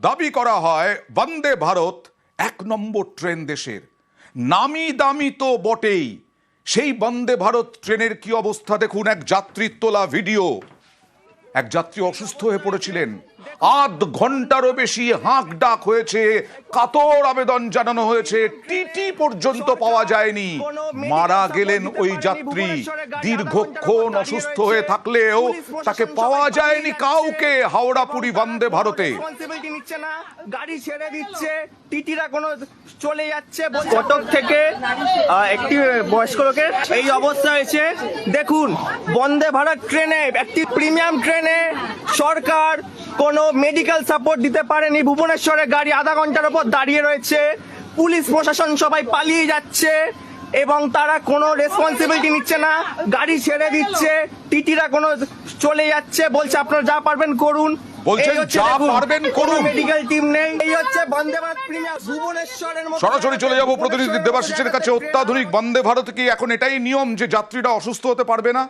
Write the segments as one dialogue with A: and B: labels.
A: দাবি করা হয়, বন্দে ভারত, এক নম্বর ট্রেন দেশের। নামি দামি তো বটেই। সেই বন্দে ভারত ট্রেনের কি অবস্থা দেখুন এক যাত্রীর তোলা ভিডিও। এক যাত্রী অসুস্থ হয়ে পড়েছিলেন। আধ ঘন্টারও বেশি হাঁক ডাক হয়েছে। কাতর আবেদন জানানো হয়েছে। টিটি পর্যন্ত পাওয়া যায়নি। মারা গেলেন ওই যাত্রী। দীর্ঘক্ষণ অসুস্থ হয়ে থাকলেও তাকে পাওয়া যায়নি কাউকে। হাওড়া পুরী বন্দে ভারতে।
B: গাড়ি ছেড়ে দিচ্ছে। টিটিরা কোনো চলে যাচ্ছে কটক থেকে একটি বয়স্ক লোকের এই অবস্থা হয়েছে। দেখুন, বন্দে ভারত ট্রেনে, একটি প্রিমিয়াম ট্রেনে সরকার কোনো মেডিকেল সাপোর্ট দিতে পারেনি। ভুবনেশ্বরে গাড়ি আধা ঘণ্টার উপর দাঁড়িয়ে রয়েছে। পুলিশ প্রশাসন সবাই পালিয়ে যাচ্ছে এবং তারা কোনো রেসপন্সিবিলিটি নিচ্ছে না। গাড়ি ছেড়ে দিচ্ছে। টিটিরা কোনো চলে যাচ্ছে। বলছে আপনারা যা পারবেন করুন।
A: বলছেন,
B: হচ্ছে
A: যা পারবেন করুন।
B: মেডিকেল টিম নেই। এই হচ্ছে বন্দে ভারত প্রিমিয়ার ভুবনেশ্বরের মতো
A: সরাসরি চলে যাব প্রতিনিধি
B: ভুবনেশ্বরের
A: দেবাশিসের কাছে। অত্যাধুনিক বন্দে ভারত কি এখন এটাই নিয়ম যে যাত্রীরা অসুস্থ হতে পারবে না?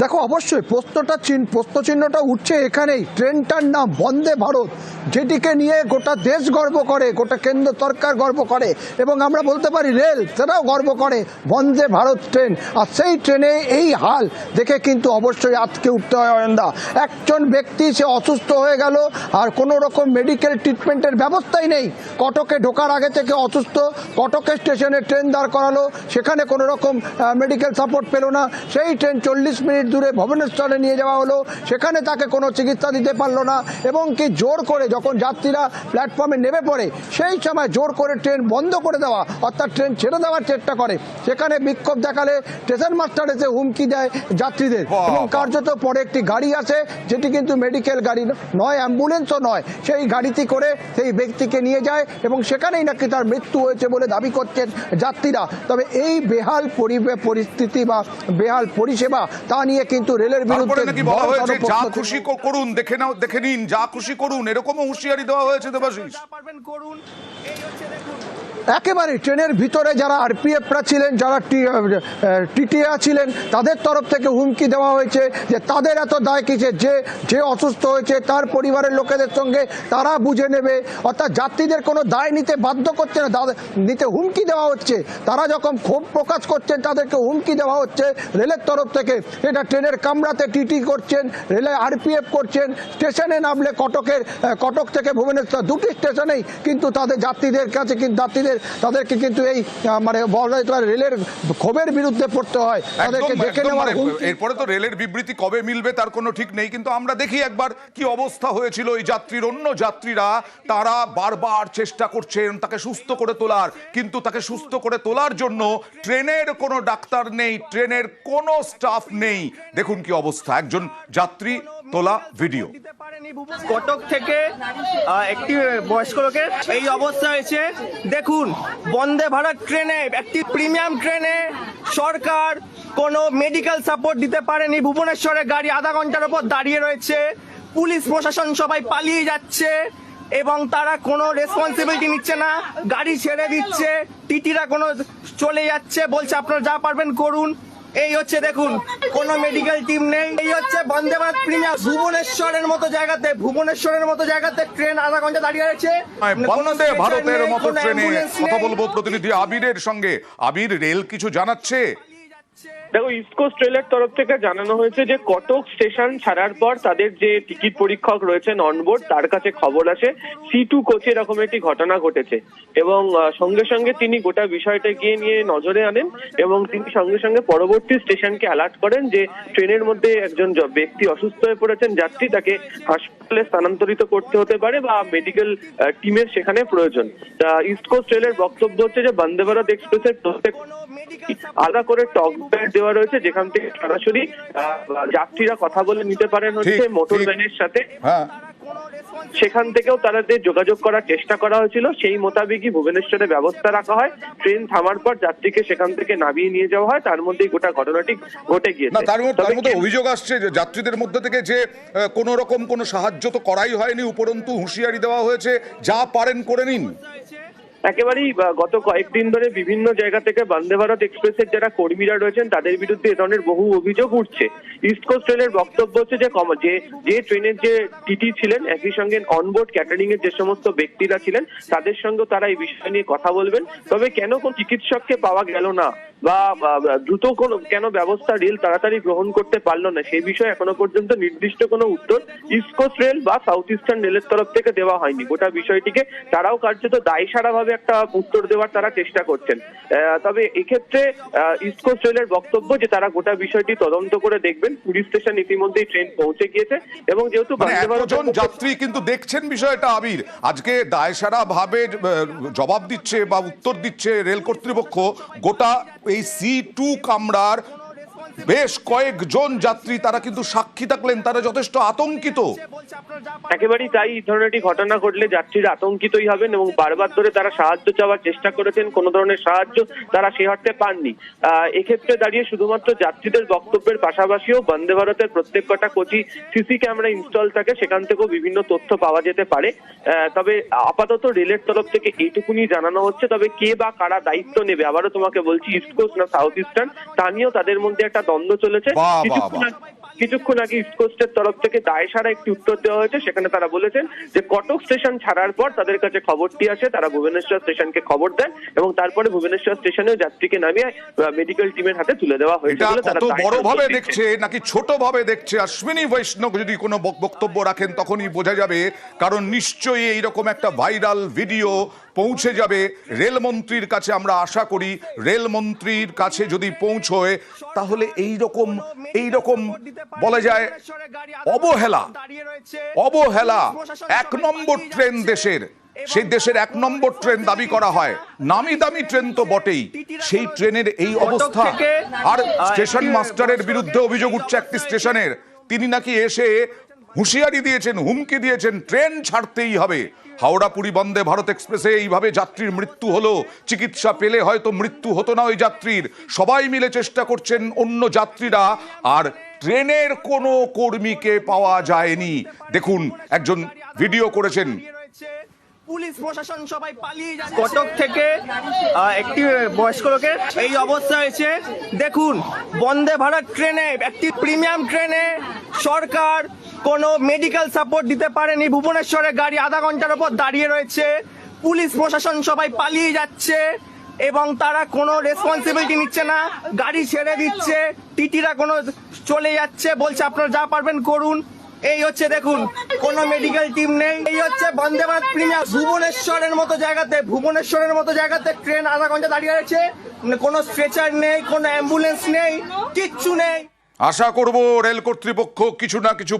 C: দেখো, অবশ্যই প্রশ্নটা চিহ্ন প্রশ্ন চিহ্নটা উঠছে এখানেই। ট্রেনটার নাম বন্দে ভারত, যেটিকে নিয়ে গোটা দেশ গর্ব করে, গোটা কেন্দ্র সরকার গর্ব করে, এবং আমরা বলতে পারি রেল, সেটাও গর্ব করে, বন্দে ভারত ট্রেন। আর সেই ট্রেনে এই হাল দেখে কিন্তু অবশ্যই আজকে উঠতে হয় অয়ন্দা। একজন ব্যক্তি সে অসুস্থ হয়ে গেল, আর কোনো রকম মেডিকেল ট্রিটমেন্টের ব্যবস্থাই নেই। কটকে ঢোকার আগে থেকে অসুস্থ, কটকে স্টেশনে ট্রেন দাঁড় করালো, সেখানে কোনো রকম মেডিকেল সাপোর্ট পেল না। সেই ট্রেন চল্লিশ মিনিট দূরে ভুবনেশ্বরে নিয়ে যাওয়া হলো। সেখানে তাকে কোনো চিকিৎসা দিতে পারল না এবং কি জোর করে যখন যাত্রীরা প্ল্যাটফর্মে নেমে পড়ে সেই সময় জোর করে ট্রেন বন্ধ করে দেওয়া অর্থাৎ ট্রেন ছেড়ে দেওয়ার চেষ্টা করে। সেখানে বিক্ষোভ দেখালে স্টেশন মাস্টার এসে হুমকি দেয় যাত্রীদের এবং কার্যত পরে একটি গাড়ি আসে যেটি কিন্তু মেডিকেল গাড়ি নয় অ্যাম্বুলেন্সও নয়। সেই গাড়িটি করে সেই ব্যক্তিকে নিয়ে যায় এবং সেখানেই নাকি তার মৃত্যু হয়েছে বলে দাবি করছেন যাত্রীরা। তবে এই বেহাল পরিবে পরিস্থিতি বা বেহাল পরিষেবা তা নিয়ে কিন্তু রেলের বিরুদ্ধে
A: নাকি বলা হয়েছে যা খুশি করুন দেখে নাও দেখে নিন যা খুশি করুন এরকমও হুঁশিয়ারি দেওয়া হয়েছে দেবাশিস।
B: পারবেন করুন এই হচ্ছে
C: একেবারে ট্রেনের ভিতরে যারা আরপিএফরা ছিলেন, যারা টিটিআ ছিলেন, তাদের তরফ থেকে হুমকি দেওয়া হয়েছে যে তাদের এত দায় কিসে? যে যে অসুস্থ হয়েছে, তার পরিবারের লোকেদের সঙ্গে তারা বুঝে নেবে। অর্থাৎ যাত্রীদের কোনো দায় নিতে বাধ্য করছে না নিতে হুমকি দেওয়া হচ্ছে। তারা যখন ক্ষোভ প্রকাশ করছেন, তাদেরকে হুমকি দেওয়া হচ্ছে রেলের তরফ থেকে। এটা ট্রেনের কামরাতে টিটি করছেন, রেলে আরপিএফ করছেন, স্টেশনে নামলে কটকের কটক থেকে ভুবনেশ্বর, দুটি স্টেশনেই কিন্তু তাদের যাত্রীদের কাছে কিন্তু যাত্রীদের তাদেরকে কিন্তু এই মানে বলা রেলের ক্ষোভের বিরুদ্ধে পড়তে হয়। তাদেরকে দেখে নেওয়ার
A: মানে এরপরে তো রেলের বিবৃতি কবে মিলবে তার কোনো ঠিক নেই কিন্তু আমরা দেখি একবার কি অবস্থা হয়েছিল ওই যাত্রীর। অন্য যাত্রীরা তারা বারবার চেষ্টা করছেন তাকে সুস্থ করে তোলার কিন্তু তাকে সুস্থ করে তোলার জন্য ট্রেনের কোনো ডাক্তার নেই ট্রেনের কোনো স্টাফ নেই। দেখুন কি অবস্থা একজন যাত্রী তোলা ভিডিও।
B: কটক থেকে একটি বয়স্ক লোকের এই অবস্থা হয়েছে। দেখুন, বন্দে ভারত ট্রেনে, একটি প্রিমিয়াম ট্রেনে সরকার কোনো মেডিকেল সাপোর্ট দিতে পারেনি। ভুবনেশ্বরে গাড়ি আধা ঘণ্টার উপর দাঁড়িয়ে রয়েছে। পুলিশ, প্রশাসন সবাই পালিয়ে যাচ্ছে এবং তারা কোনো রেসপন্সিবিলিটি নিচ্ছে না। গাড়ি ছেড়ে দিচ্ছে। টিটিরা কোনো চলে যাচ্ছে। বলছে, আপনারা যা পারবেন করুন। এই হচ্ছে দেখুন কোন মেডিকেল টিম নেই। এই হচ্ছে বন্দে ভারত প্রিমিয়ার ভুবনেশ্বরের মতো জায়গাতে ভুবনেশ্বরের মতো জায়গাতে ট্রেন আধা ঘণ্টা দাঁড়িয়ে আছে
A: বন্দে ভারতের মতো ট্রেনে কথা বলব প্রতিনিধি আবিরের সঙ্গে। আবির রেল কিছু জানাচ্ছে?
D: দেখো ইস্ট কোস্ট রেলের তরফ থেকে জানানো হয়েছে যে কটক স্টেশন ছাড়ার পর তাদের যে টিকিট পরীক্ষক রয়েছেন অনবোর্ড তার কাছে খবর আসে। সি টু কোচে এরকম একটি ঘটনা ঘটেছে এবং সঙ্গে সঙ্গে তিনি গোটা বিষয়টা গিয়ে নিয়ে নজরে আনেন এবং তিনি সঙ্গে সঙ্গে পরবর্তী স্টেশনকে অ্যালার্ট করেন যে ট্রেনের মধ্যে একজন ব্যক্তি অসুস্থ হয়ে পড়েছেন, যাত্রী তাকে হাসপাতালে স্থানান্তরিত করতে হতে পারে বা মেডিকেল টিমের সেখানে প্রয়োজন। ইস্ট কোস্ট রেলের বক্তব্য হচ্ছে যে বন্দে ভারত এক্সপ্রেসের প্রত্যেক আলাদা করে টক ব্যাগ দেওয়া রয়েছে যেখান থেকে সরাসরি যাত্রীরা কথা বলে নিতে পারেন হচ্ছে মোটর ভ্যানের সাথে।
A: হ্যাঁ।
D: সেখান থেকেও তাদের যোগাযোগ করার চেষ্টা করা হয়েছিল। সেই মোতাবেকই ভুবনেশ্বরে ব্যবস্থা রাখা হয়। ট্রেন থামার পর যাত্রীকে সেখান থেকে নামিয়ে নিয়ে যাওয়া হয়। তার মধ্যেই গোটা ঘটনাটি ঘটে
A: না
D: গিয়েছে
A: তার মধ্যে তার মধ্যে অভিযোগ আসছে যে যাত্রীদের মধ্যে থেকে যে আহ, কোনো রকম কোনো সাহায্য তো করাই হয়নি। উপরন্তু হুঁশিয়ারি দেওয়া হয়েছে। যা পারেন করে নিন।
D: একেবারেই গত কয়েকদিন ধরে বিভিন্ন জায়গা থেকে বন্দে ভারত এক্সপ্রেসের যারা কর্মীরা রয়েছেন, তাদের বিরুদ্ধে এ ধরনের বহু অভিযোগ উঠছে। ইস্ট কোস্ট রেলের বক্তব্য হচ্ছে যে, কম- যে যে ট্রেনের যে টিটি ছিলেন, একই সঙ্গে অনবোর্ড ক্যাটারিং এর যে সমস্ত ব্যক্তিরা ছিলেন, তাদের সঙ্গে তারা এই বিষয় নিয়ে কথা বলবেন। তবে কেন কোন চিকিৎসককে পাওয়া গেল না? বা দ্রুত কোনো কেন ব্যবস্থা রেল তাড়াতাড়ি গ্রহণ করতে পারল না? সেই বিষয়ে এখনও পর্যন্ত নির্দিষ্ট কোনো উত্তর ইস্ট রেল বা সাউথ ইস্টার্ন রেলের তরফ থেকে দেওয়া হয়নি। গোটা বিষয়টিকে তারাও কার্যত দায়সারা ভাবে একটা উত্তর দেওয়ার তারা চেষ্টা করছেন। তবে এক্ষেত্রে ইস্ট রেলের বক্তব্য যে তারা গোটা বিষয়টি তদন্ত করে দেখবেন পুলিশ স্টেশন ইতিমধ্যেই ট্রেন পৌঁছে গিয়েছে এবং যেহেতু
A: মানে এতজন যাত্রী কিন্তু দেখছেন বিষয়টা আবির। আজকে দায়সারা ভাবে জবাব দিচ্ছে বা উত্তর দিচ্ছে রেল কর্তৃপক্ষ গোটা এই সি টু কামরার বেশ কয়েকজন যাত্রী তারা কিন্তু সাক্ষী থাকলেন তারা যথেষ্ট আতঙ্কিত।
D: একেবারেই তাই এই ধরনের ঘটনা ঘটলে যাত্রীরা আতঙ্কিতই হবেন এবং বারবার ধরে তারা সাহায্য চাওয়ার চেষ্টা করেছেন কোনো ধরনের সাহায্য তারা সে অর্থে পাননি। আহ, এক্ষেত্রে দাঁড়িয়ে শুধুমাত্র যাত্রীদের বক্তব্যের পাশাপাশিও বন্দে ভারতের প্রত্যেক কটা কোচি সিসি ক্যামেরা ইনস্টল থাকে সেখান থেকেও বিভিন্ন তথ্য পাওয়া যেতে পারে। তবে আপাতত রেলের তরফ থেকে এইটুকুনি জানানো হচ্ছে তবে কে বা কারা দায়িত্ব নেবে? আবারও তোমাকে বলছি ইস্ট কোস্ট না সাউথ ইস্টার্ন তা নিয়েও তাদের মধ্যে একটা দ্বন্দ্ব চলেছে। কিছুক্ষণ আগে- ইস্ট কোস্টের তরফ থেকে দায়সারা একটি উত্তর দেওয়া হয়েছে সেখানে তারা বলেছেন যে কটক স্টেশন ছাড়ার পর তাদের কাছে খবরটি আসে তারা ভুবনেশ্বর স্টেশনকে খবর দেন এবং তারপরে ভুবনেশ্বর স্টেশনেও যাত্রীকে নামিয়ে মেডিকেল টিমের হাতে তুলে দেওয়া হয়েছে বলে তারা
A: বড় ভাবে দেখছে নাকি ছোট ভাবে দেখছে? অশ্বিনী বৈষ্ণব যদি কোনো বক্তব্য রাখেন তখনই বোঝা যাবে কারণ নিশ্চয়ই এইরকম একটা ভাইরাল ভিডিও পৌঁছে যাবে। রেলমন্ত্রীর কাছে আমরা আশা করি রেলমন্ত্রীর কাছে যদি পৌঁছয় তাহলে এই রকম এই রকম বলা যায় অবহেলা। অবহেলা এক নম্বর ট্রেন দেশের। সেই দেশের এক নম্বর ট্রেন দাবি করা হয়। নামি দামি ট্রেন তো বটেই। সেই ট্রেনের এই অবস্থা। আর স্টেশন মাস্টারের বিরুদ্ধে অভিযোগ উঠছে একটি স্টেশনের। তিনি নাকি এসে হুঁশিয়ারি দিয়েছেন হুমকি দিয়েছেন ট্রেন ছাড়তেই হবে। হাওড়া পুরী বন্দে ভারত এক্সপ্রেসে এইভাবে যাত্রীর মৃত্যু হলো। চিকিৎসা পেলে হয়তো মৃত্যু হতো না ওই যাত্রীর। সবাই মিলে চেষ্টা করছেন অন্য যাত্রীরা। আর ট্রেনের কোনো কর্মীকে পাওয়া যায়নি। দেখুন একজন ভিডিও করেছেন।
B: পুলিশ প্রশাসন সবাই পালিয়ে যাচ্ছে। কটক থেকে একটি বয়স্ক লোকের এই অবস্থা হয়েছে। দেখুন বন্দে ভারত ট্রেনে একটি প্রিমিয়াম ট্রেনে সরকার কোনো মেডিকেল সাপোর্ট দিতে পারেনি। ভুবনেশ্বরে গাড়ি আধা ঘণ্টার উপর দাঁড়িয়ে রয়েছে। পুলিশ প্রশাসন সবাই পালিয়ে যাচ্ছে। এবং তারা কোনো রেসপন্সিবিলিটি নিচ্ছে না। গাড়ি ছেড়ে দিচ্ছে, টিটিরা কোনো চলে যাচ্ছে, বলছে আপনারা যা পারবেন করুন। এই হচ্ছে দেখুন, কোনো মেডিকেল টিম নেই। এই হচ্ছে বন্দে ভারত প্রিমিয়ার। ভুবনেশ্বরের মতো জায়গাতে, ভুবনেশ্বরের মতো জায়গাতে ট্রেন আধা ঘণ্টা দাঁড়িয়ে আছে কোনো স্ট্রেচার নেই, কোনো অ্যাম্বুলেন্স নেই, কিচ্ছু নেই।
A: আশা করব রেল কর্তৃপক্ষ কিছু না কিছু